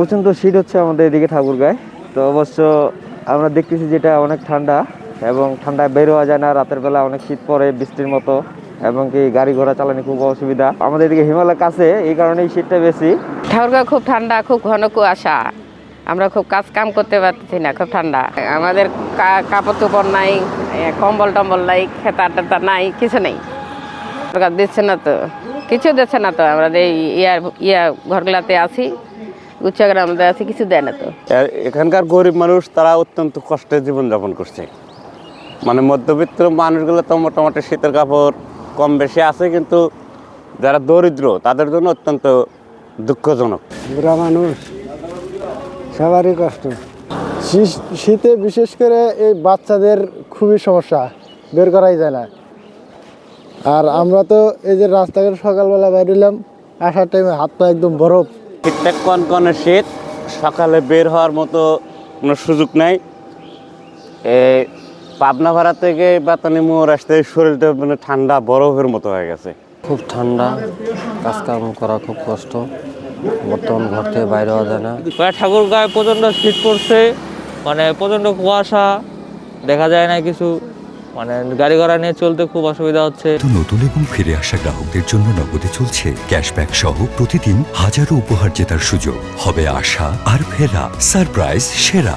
প্রচণ্ড শীত হচ্ছে আমাদের এদিকে ঠাকুরগাঁয় তো অবশ্য আমরা দেখতেছি যেটা অনেক ঠান্ডা এবং ঠান্ডায় বের হওয়া যায় না, রাতের বেলা অনেক শীত পড়ে বৃষ্টির মতো এবং কি গাড়ি ঘোড়া চালানো খুব অসুবিধা। আমাদের এদিকে হিমালয় কাছে, এই কারণে এই শীতটা বেশি। ঠাকুরগাঁও খুব ঠান্ডা, খুব ঘন কুয়াশা। আমরা খুব কাজ কাম করতে পারতেছি না, খুব ঠান্ডা। আমাদের কাপড় চোপড় নাই, কম্বল টম্বল নাই খেতা টেতার নাই, কিছু নেই। দিচ্ছে না তো, কিছু দিচ্ছে না তো, আমরা এই ইয়ার ইয়া ঘরগুলাতে আছি। উচ্চগ্রামতে আছি কিছু দেয় না তো। এখানকার গরিব মানুষ তারা অত্যন্ত কষ্টে জীবনযাপন করছে। মানে মধ্যবিত্ত মানুষগুলো তো মোটামুটি শীতের কাপড় কম বেশি আছে কিন্তু যারা দরিদ্র তাদের জন্য অত্যন্ত দুঃখজনক। বুড়া মানুষ সবারই কষ্ট। শীত- শীতে বিশেষ করে এই বাচ্চাদের খুবই সমস্যা বের করাই যায় না। আর আমরা তো এই যে রাস্তাঘাট সকালবেলা বেরোলাম আসার টাইমে হাত পা একদম বরফ। শীতটা কনকনে শীত সকালে বের হওয়ার মতো কোনো সুযোগ নাই। এই পাবনা ভাড়া থেকে বাতানি মোড় আসতে শরীরটা মানে ঠান্ডা বরফের মতো হয়ে গেছে। খুব ঠান্ডা কাজকাম করা খুব কষ্ট। বর্তমান ঘর থেকে বাইরে হওয়া যায় না। প্রায় ঠাকুর গায়ে প্রচণ্ড শীত পড়ছে মানে প্রচণ্ড কুয়াশা দেখা যায় না কিছু। মানে গাড়ি ঘোড়া নিয়ে চলতে খুব অসুবিধা হচ্ছে। নতুন এবং ফিরে আসা গ্রাহকদের জন্য নগদে চলছে ক্যাশব্যাক সহ প্রতিদিন হাজারো উপহার জেতার সুযোগ। হবে আশা আর ফেরা সারপ্রাইজ সেরা।